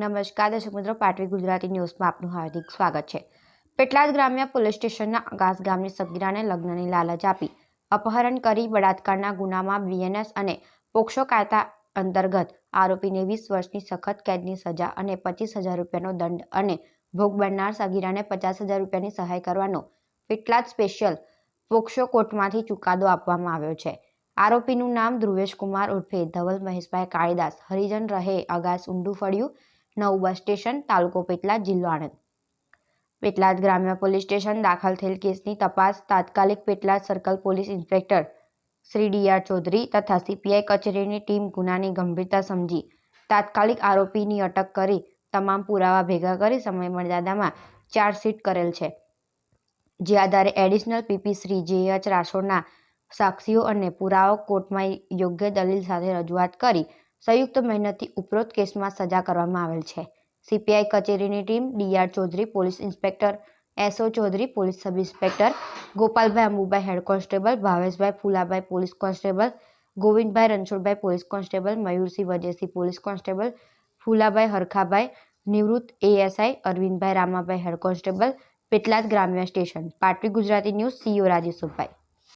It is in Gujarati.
નમસ્કાર, દર્શક મિત્રો, પાટવી ગુજરાતી ન્યૂઝમાં આપનું હાર્દિક સ્વાગત છે. પેટલાદ ગ્રામ્ય પોલીસ સ્ટેશનના આગાસ ગામની સગીરાને લગ્નની લાલચ આપી. અપહરણ કરી બળાત્કારના ગુનામાં બીએનએસ અને પોક્સો કાયદા અંતર્ગત આરોપીને વીસ વર્ષની સખત કેદની સજા અને પચીસ રૂપિયાનો દંડ અને ભોગ બનનાર સગીરાને પચાસ હજાર રૂપિયાની સહાય કરવાનો પેટલાદ સ્પેશિયલ પોક્સો કોર્ટમાંથી ચુકાદો આપવામાં આવ્યો છે. આરોપીનું નામ ધ્રુવેશ કુમાર ઉર્ફે ધવલ મહેશભાઈ કાળીદાસ. હરિજન રહે અગાસ ઊંડું ફળ્યું. નવું બસ સ્ટેશન, તાલુકો પેટલાદ જિલ્લો આણંદ. પેટલાદ ગ્રામ્ય પોલીસ સ્ટેશન દાખલ થયેલ કેસની તપાસ તાત્કાલિક Petlad circle police inspector Shri D R Chaudhari તથા સીપીઆઈ કચેરીની ટીમ ગુનાની ગંભીરતા સમજી તાત્કાલિક આરોપીની અટક કરી તમામ પુરાવા ભેગા કરી સમય મર્યાદામાં ચાર્જશીટ કરેલ છે. જે આધારે એડિશનલ પીપી શ્રી જે એચ રાઠોડના સાક્ષીઓ અને પુરાવો કોર્ટમાં યોગ્ય દલીલ સાથે રજૂઆત કરી સંયુક્ત મહેનતથી ઉપરોક્ત કેસમાં સજા કરવામાં આવેલ છે. સીપીઆઈ કચેરીની team DR Chaudhari, police inspector SO Chaudhari, police sub inspector Gopalbhai Ambubhai head constable Bhaveshbhai Fulabhai, police constable Govindbhai Ranchhodbhai, police constable Mayursinh Vajesinh police constable Fulabhai Harkhabhai, નિવૃત્ત ASI Arvindbhai Ramabhai, head constable Petlad ગ્રામ્ય station. Patvi Gujarati news CO Rajeshbhai